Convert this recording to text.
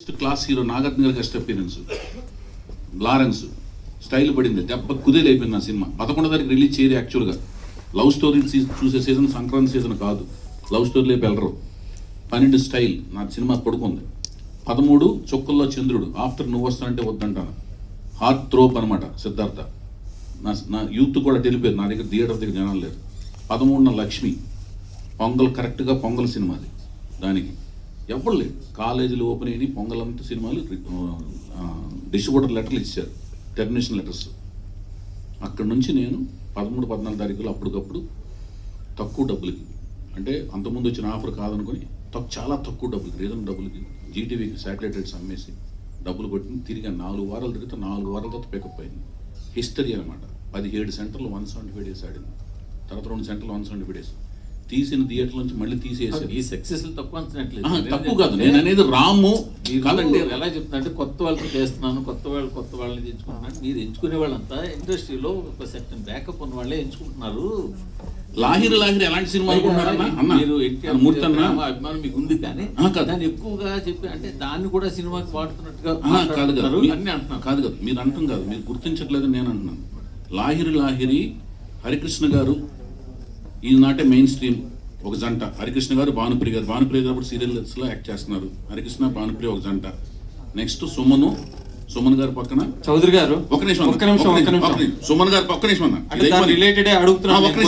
First class hero Nagarjuna గారి guest appearance Lawrence style పడింది. దెబ్బ కుదేలు అయిపోయింది నా సినిమా. పదకొండో తారీఖు రిలీజ్ చేయదు యాక్చువల్గా లవ్ స్టోరీ చూసే సీజన్ సంక్రాంతి సీజన్ కాదు. లవ్ స్టోరీ వెళ్ళరు. పన్నెండు స్టైల్ నా సినిమా పడుకుంది. పదమూడు చుక్కల్లో చంద్రుడు. ఆఫ్టర్ నువ్వు వస్తానంటే వద్దంటాను. హార్ట్ త్రోప్ అనమాట సిద్ధార్థ. నా నా యూత్ కూడా తెలిపారు నా దగ్గర థియేటర్ దగ్గర జనాలు లేరు. పదమూడున లక్ష్మి. పొంగల్ కరెక్ట్గా పొంగల్ సినిమా అది. దానికి. ఎవరు లేదు కాలేజీలు ఓపెన్ అయినాయి పొంగలంత సినిమాలు డిస్ట్రిబ్యూటర్ లెటర్లు ఇచ్చారు టెర్మినేషన్ లెటర్స్. అక్కడ నుంచి నేను పదమూడు పద్నాలుగు తారీఖులు అప్పటికప్పుడు తక్కువ డబ్బులకి అంటే అంతకుముందు వచ్చిన ఆఫర్ కాదనుకొని తక్కు చాలా తక్కువ డబ్బులకి రీజన్ డబ్బులకి జీటీవీకి శాటిలైట్ అమ్మేసి డబ్బులు కొట్టి తిరిగి నాలుగు వారాలు తిరిగితే నాలుగు వారాల తర్వాత పికప్ అయింది. హిస్టరీ అనమాట పదిహేడు సెంటర్లు వన్ సెవెంటీ ఫైవ్ డేస్ ఆడింది. తర్వాత రెండు సెంటర్లు వన్ సెవెంటీ ఫైవ్ డేస్. తీసిన థియేటర్ నుంచి మళ్ళీ తీసేసారు ఈ సక్సెస్ తక్కువ అంచనట్లేదు తప్పు కాదు. నేను అనేది రాము. కాదండి ఎలా చెప్తున్నా కొత్త వాళ్ళకి చేస్తున్నాను కొత్త వాళ్ళు కొత్త వాళ్ళని ఎంచుకుంటున్నాను మీరు ఎంచుకునే వాళ్ళంతా ఇండస్ట్రీలో ఒక సెక్షన్ బ్యాకప్ ఉన్న వాళ్ళే ఎంచుకుంటున్నారు. లాహిరి లాహిరి ఎలాంటి సినిమా అనుకుంటున్నారన్నా? అన్న. మీరు మూర్తి అన్న అభిమానం మీకు ఉంది కానీ. దాన్ని ఎక్కువగా చెప్పి అంటే దాన్ని కూడా సినిమాకి వాడుతున్నట్టుగా కాదు కాదు. అన్ని అంటున్నాను కాదు కాదు. మీరు అంటాం కాదు మీరు గుర్తించట్లేదని నేను అంటున్నాను. లాహిరి లాహిరి హరికృష్ణ గారు ఈనాటే మెయిన్ స్ట్రీమ్ ఒక జంట. హరికృష్ణ గారు భానుప్రియ గారు. భానుప్రియ గారు ఇప్పుడు సీరియల్స్లో యాక్ట్ చేస్తున్నారు. హరికృష్ణ భానుప్రియ ఒక జంట. నెక్స్ట్ సుమను. సుమన్ గారు పక్కన. చౌదరి గారు. ఒక నిమిషం. ఒక్క నిమిషం ఒక్క. సుమన్ గారు ఒక్క నిమిషం అన్న. రిలేటెడ్ నిమిషం.